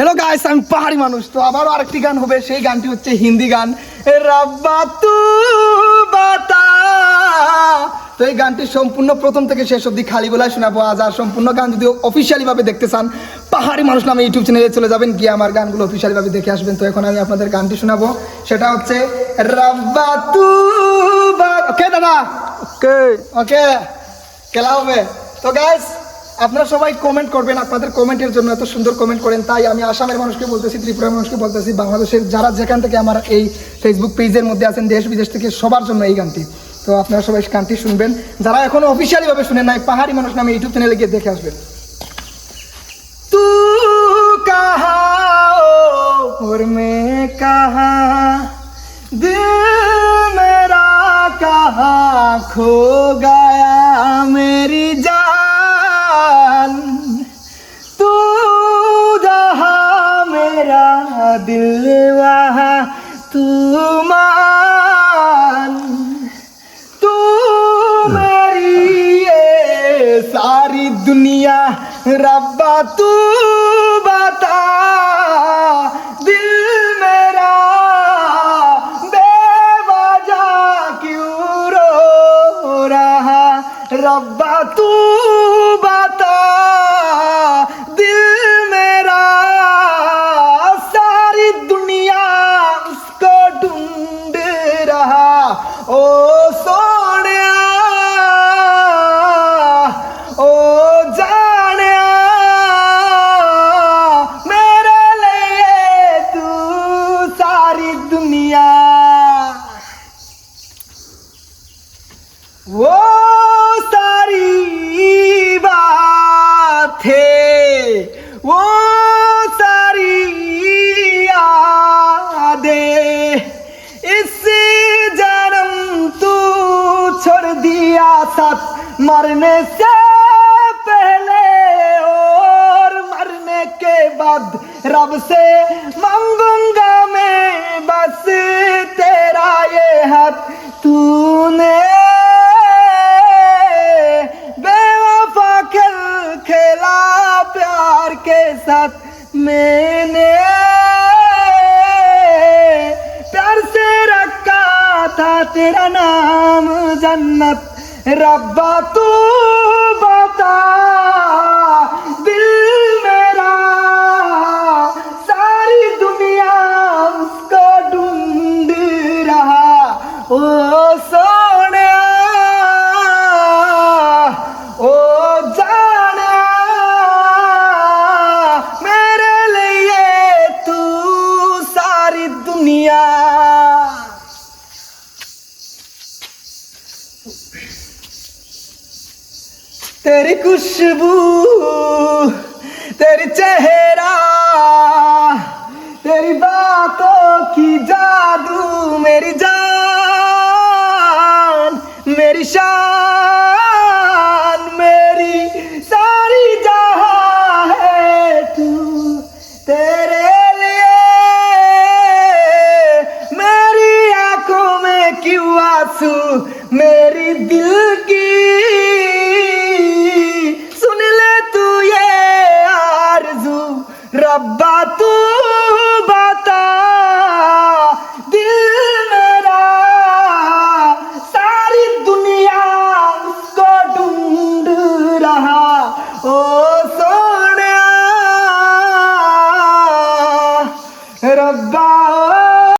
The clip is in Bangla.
হ্যালো গাইস আমি পাহাড়ি মানুষ তো আবারও আরেকটি গান হবে সেই গানটি হচ্ছে হিন্দি গান। এ রাব্বা তু বাতা তো। এই গানটি সম্পূর্ণ প্রথম থেকে শেষ অবধি খালি বলায় শোনাবো। আজ আর সম্পূর্ণ গান যদি অফিসিয়ালি ভাবে দেখতে চান পাহাড়ি মানুষ নামে ইউটিউব চ্যানেলে চলে যাবেন গিয়ে আমার গানগুলো অফিসিয়ালি ভাবে দেখে আসবেন। তো এখন আমি আপনাদের গানটি শোনাবো। সেটা হচ্ছে রাব্বা তু ওকে দাদা? ওকে ওকে খেলা হবে। তো গাইস আপনারা সবাই কমেন্ট করবেন, আপনাদের কমেন্টের জন্য এত সুন্দর কমেন্ট করেন, তাই আমি আসামের মানুষকে বলতেছি, ত্রিপুরার মানুষকে বলতেছি, বাংলাদেশের যারা যেখান থেকে আমার এই ফেসবুক পেজের মধ্যে আছেন, দেশ বিদেশ থেকে সবার জন্য এই গানটি। তো আপনারা সবাই গানটি শুনবেন। যারা এখনও অফিসিয়ালিভাবে শুনেন নাই, পাহাড়ি মানুষ নামে ইউটিউব চ্যানেলে গিয়ে দেখে আসবেন। मेरा दिल वहाँ तू मान, तू मेरी ये सारी दुनिया, रब्बा तू बता, दिल मेरा बेवजह क्यों रो रहा, रब्बा तू बता, दिल मेरा साथ मरने से पहले और मरने के बाद रब से मांगूँगा मैं, बस तेरा ये हाथ तूने। बेवफा खेल, खेला प्यार के साथ मैंने। प्यार से रखा था तेरा नाम जन्नत। রাব্বা তু বাতা तेरी खुशबू तेरी चेहरा तेरी बातों की जादू मेरी जान मेरी शान मेरी सारी जहां है तू तेरे लिए मेरी आंखों में क्यों आंसू मेरी दिल Bye.